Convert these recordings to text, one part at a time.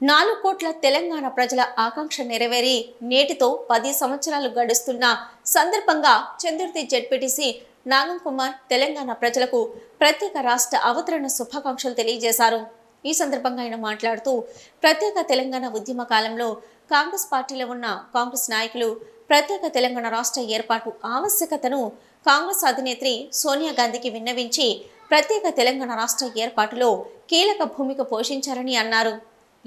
నాలుగు కోట్ల తెలంగాణ ప్రజల ఆకాంక్ష నెరవేరి నేటితో పది సంవత్సరాలు గడుస్తున్న సందర్భంగా చందుర్తి జెడ్పీటీసీ నాగం కుమార్ తెలంగాణ ప్రజలకు ప్రత్యేక రాష్ట్ర అవతరణ శుభాకాంక్షలు తెలియజేశారు. ఈ సందర్భంగా ఆయన మాట్లాడుతూ ప్రత్యేక తెలంగాణ ఉద్యమ కాలంలో కాంగ్రెస్ పార్టీలో ఉన్న కాంగ్రెస్ నాయకులు ప్రత్యేక తెలంగాణ రాష్ట్ర ఏర్పాటు ఆవశ్యకతను కాంగ్రెస్ అధినేత్రి సోనియా గాంధీకి విన్నవించి ప్రత్యేక తెలంగాణ రాష్ట్ర ఏర్పాటులో కీలక భూమిక పోషించారని అన్నారు.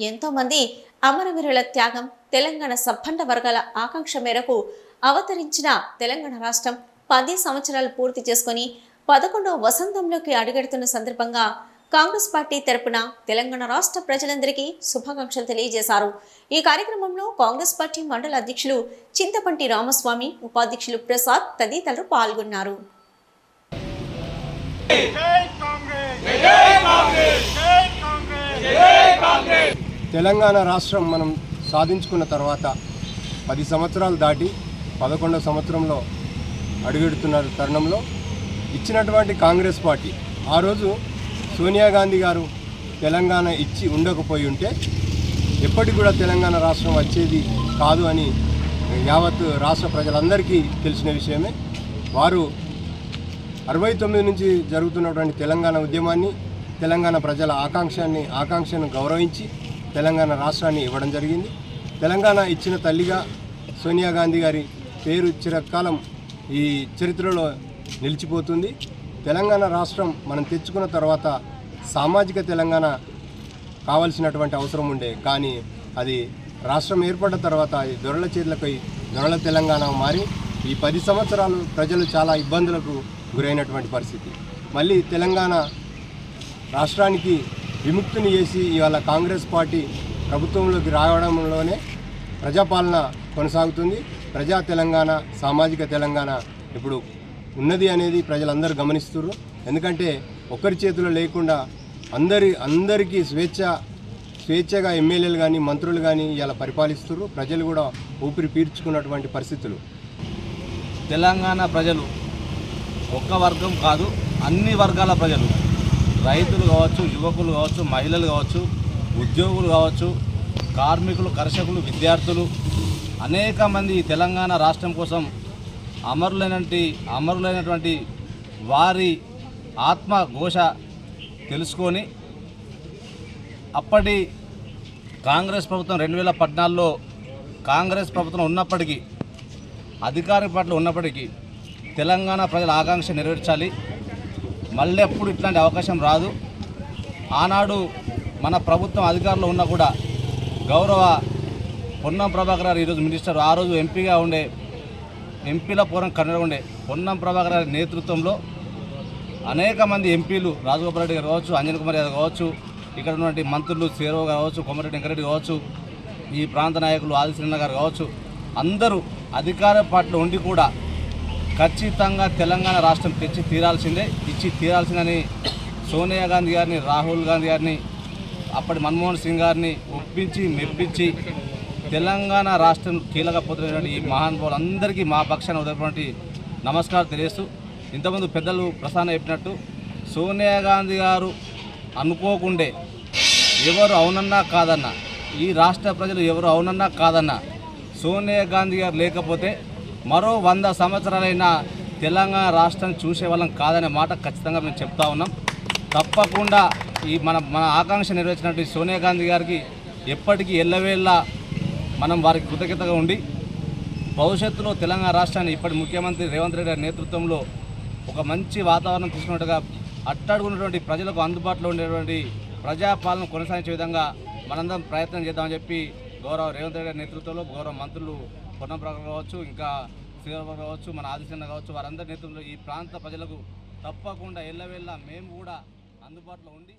ఎంతోమంది అమరవీరుల త్యాగం తెలంగాణ సబ్బండ వర్గాల ఆకాంక్ష మేరకు అవతరించిన తెలంగాణ రాష్ట్రం పది సంవత్సరాలు పూర్తి చేసుకొని పదకొండవ వసంతంలోకి అడుగెడుతున్న సందర్భంగా కాంగ్రెస్ పార్టీ తరపున తెలంగాణ రాష్ట్ర ప్రజలందరికీ శుభాకాంక్షలు తెలియజేశారు. ఈ కార్యక్రమంలో కాంగ్రెస్ పార్టీ మండల అధ్యక్షులు చింతపంటి రామస్వామి ఉపాధ్యక్షులు ప్రసాద్ తదితరులు పాల్గొన్నారు జై కాంగ్రెస్ జై కాంగ్రెస్ జై కాంగ్రెస్ జై కాంగ్రెస్ తెలంగాణ రాష్ట్రం మనం సాధించుకున్న తర్వాత పది సంవత్సరాలు దాటి పదకొండవ సంవత్సరంలో అడుగెడుతున్న తరుణంలో ఇచ్చినటువంటి కాంగ్రెస్ పార్టీ ఆ రోజు సోనియా గాంధీ గారు తెలంగాణ ఇచ్చి ఉండకపోయి ఉంటే ఎప్పటికి కూడా తెలంగాణ రాష్ట్రం వచ్చేది కాదు అని యావత్ రాష్ట్ర ప్రజలందరికీ తెలిసిన విషయమే. వారు అరవై తొమ్మిది నుంచి జరుగుతున్నటువంటి తెలంగాణ ఉద్యమాన్ని తెలంగాణ ప్రజల ఆకాంక్షాన్ని ఆకాంక్షను గౌరవించి తెలంగాణ రాష్ట్రాన్ని ఇవ్వడం జరిగింది. తెలంగాణ ఇచ్చిన తల్లిగా సోనియా గాంధీ గారి పేరు చిరకాలం ఈ చరిత్రలో నిలిచిపోతుంది. తెలంగాణ రాష్ట్రం మనం తెచ్చుకున్న తర్వాత సామాజిక తెలంగాణ కావాల్సినటువంటి అవసరం ఉండే. కానీ అది రాష్ట్రం ఏర్పడ్డ తర్వాత అది దొరల చేతులపై దొరల తెలంగాణ మారి ఈ పది సంవత్సరాలు ప్రజలు చాలా ఇబ్బందులకు గురైనటువంటి పరిస్థితి. మళ్ళీ తెలంగాణ రాష్ట్రానికి విముక్తిని చేసి ఇవాళ కాంగ్రెస్ పార్టీ ప్రభుత్వంలోకి రావడంలోనే ప్రజాపాలన కొనసాగుతుంది. ప్రజా తెలంగాణ సామాజిక తెలంగాణ ఇప్పుడు ఉన్నది అనేది ప్రజలందరూ గమనిస్తున్నారు ఎందుకంటే ఒకరి చేతిలో లేకుండా అందరి అందరికీ స్వేచ్ఛ స్వేచ్ఛగా ఎమ్మెల్యేలు కానీ మంత్రులు కానీ ఇలా పరిపాలిస్తున్నారు ప్రజలు కూడా ఊపిరి పీల్చుకున్నటువంటి పరిస్థితులు. తెలంగాణ ప్రజలు ఒక్క వర్గం కాదు అన్ని వర్గాల ప్రజలు. రైతులు కావచ్చు యువకులు కావచ్చు మహిళలు కావచ్చు ఉద్యోగులు కావచ్చు కార్మికులు కర్షకులు విద్యార్థులు అనేక మంది తెలంగాణ రాష్ట్రం కోసం అమరులైనటువంటి అమరులైనటువంటి వారి ఆత్మ ఘోష తెలుసుకొని అప్పటి కాంగ్రెస్ ప్రభుత్వం రెండు వేల పద్నాలుగులో కాంగ్రెస్ ప్రభుత్వం ఉన్నప్పటికీ అధికార పట్ల ఉన్నప్పటికీ తెలంగాణ ప్రజల ఆకాంక్ష నెరవేర్చాలి. మళ్ళీ ఎప్పుడు ఇట్లాంటి అవకాశం రాదు. ఆనాడు మన ప్రభుత్వం అధికారంలో ఉన్నా కూడా గౌరవ పొన్నం ప్రభాకర్ గారు ఈరోజు మినిస్టర్ ఆ రోజు ఎంపీగా ఉండే ఎంపీల పూర్వం కన్నడ ఉండే పొన్నం ప్రభాకర్ గారి నేతృత్వంలో అనేక మంది ఎంపీలు రాజగోపాల్ రెడ్డి గారు కావచ్చు అంజన్ కుమార్ యాదవ్ కావచ్చు ఇక్కడ ఉన్నటువంటి మంత్రులు సేరవ కావచ్చు కొమరెడ్డి వెంకరెడ్డి కావచ్చు ఈ ప్రాంత నాయకులు ఆదిశ్రీన్న గారు కావచ్చు అందరూ అధికార పార్టీలో ఉండి కూడా ఖచ్చితంగా తెలంగాణ రాష్ట్రం తెచ్చి తీరాల్సిందే ఇచ్చి తీరాల్సిందని సోనియా గాంధీ గారిని రాహుల్ గాంధీ గారిని అప్పటి మన్మోహన్ సింగ్ గారిని ఒప్పించి మెప్పించి తెలంగాణ రాష్ట్రం కీలక పొందినటువంటి ఈ మహానుభావులందరికీ మా పక్షాన ఉదయటువంటి నమస్కారం తెలియస్తూ ఇంతకుముందు పెద్దలు ప్రసాదం చెప్పినట్టు సోనియా గాంధీ గారు అనుకోకుండే ఎవరు అవునన్నా కాదన్నా ఈ రాష్ట్ర ప్రజలు ఎవరు అవునన్నా కాదన్నా సోనియా గాంధీ గారు లేకపోతే మరో వంద సంవత్సరాలైన తెలంగాణ రాష్ట్రం చూసేవాళ్ళం కాదనే మాట ఖచ్చితంగా మేము చెప్తా ఉన్నాం. తప్పకుండా ఈ మన మన ఆకాంక్ష నెరవేర్చినటువంటి సోనియా గాంధీ గారికి ఎప్పటికీ ఎల్లవేళ్ళ మనం వారికి కృతజ్ఞతగా ఉండి భవిష్యత్తులో తెలంగాణ రాష్ట్రాన్ని ఇప్పటి ముఖ్యమంత్రి రేవంత్ రెడ్డి గారి నేతృత్వంలో ఒక మంచి వాతావరణం తీసుకున్నట్టుగా అట్టడుగున్నటువంటి ప్రజలకు అందుబాటులో ఉండేటువంటి ప్రజాపాలన కొనసాగించే విధంగా మనందరం ప్రయత్నం చేద్దామని చెప్పి గౌరవ రేవంత్ రెడ్డి గారి నేతృత్వంలో గౌరవ మంత్రులు పొన్నం కావచ్చు ఇంకా శ్రీరామ్ కావచ్చు మన ఆదిశన్న కావచ్చు వారందరి నేతృత్వంలో ఈ ప్రాంత ప్రజలకు తప్పకుండా ఎల్లవేళ్ళ మేము కూడా అందుబాటులో ఉండి